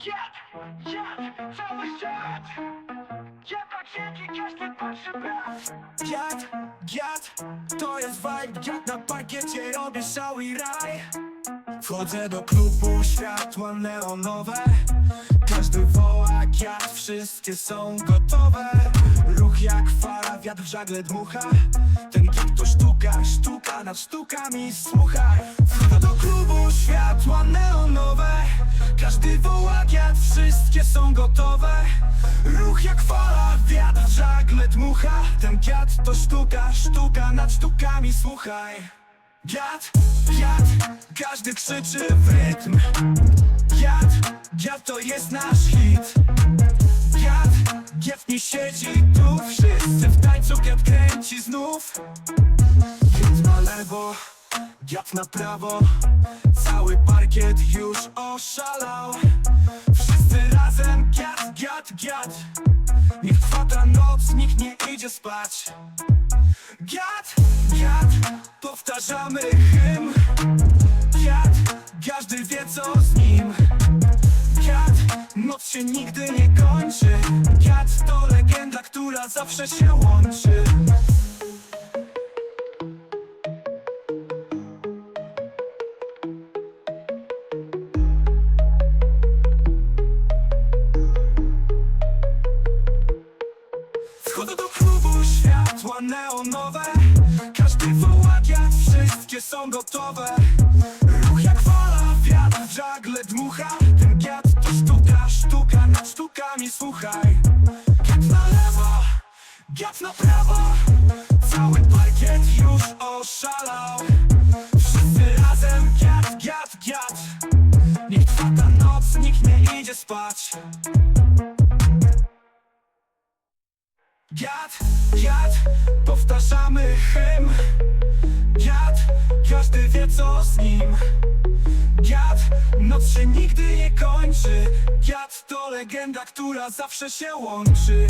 Dziad, dziad, cały świat! Ja pakiety, każdy patrzy brat! Dziad, dziad, to jest vibe. Dziad na parkiecie, robię szał i raj. Wchodzę do klubu, światła neonowe. Każdy woła kiat, wszystkie są gotowe. Ruch jak fala, wiatr w żagle dmucha. Ten gig to sztuka, sztuka nad sztukami Słuchaj, wchodzę do klubu, światła neonowe. Każdy woła wszystkie są gotowe. Ruch jak fala, wiatr w żagle dmucha Ten kiat to sztuka, sztuka nad sztukami Słuchaj. Giat, giat, każdy krzyczy w rytm. Giat, giat to jest nasz hit. Giat, giat nie siedzi tu Wszyscy. W tańcu giat kręci znów. Giat na lewo, giat na prawo. Cały parkiet już oszalał. giat, giat Niech trwa ta noc, nikt nie idzie spać. Giat, giat, powtarzamy hymn. Giat, każdy wie co z nim. Giat, noc się nigdy nie kończy. Giat to legenda, która zawsze się łączy światła neonowe. Każdy woła wszystkie są gotowe. Ruch jak fala, wiatr w żagle dmucha. Ten giat to sztuka, sztuka nad sztukami Słuchaj, giat na lewo, giat na prawo. Cały parkiet już oszalał. Wszyscy razem giat, giat, giat Niech trwa ta noc, nikt nie idzie spać Giat, giat, powtarzamy hymn. Giat, każdy wie co z nim. Giat, noc się nigdy nie kończy. Giat to legenda, która zawsze się łączy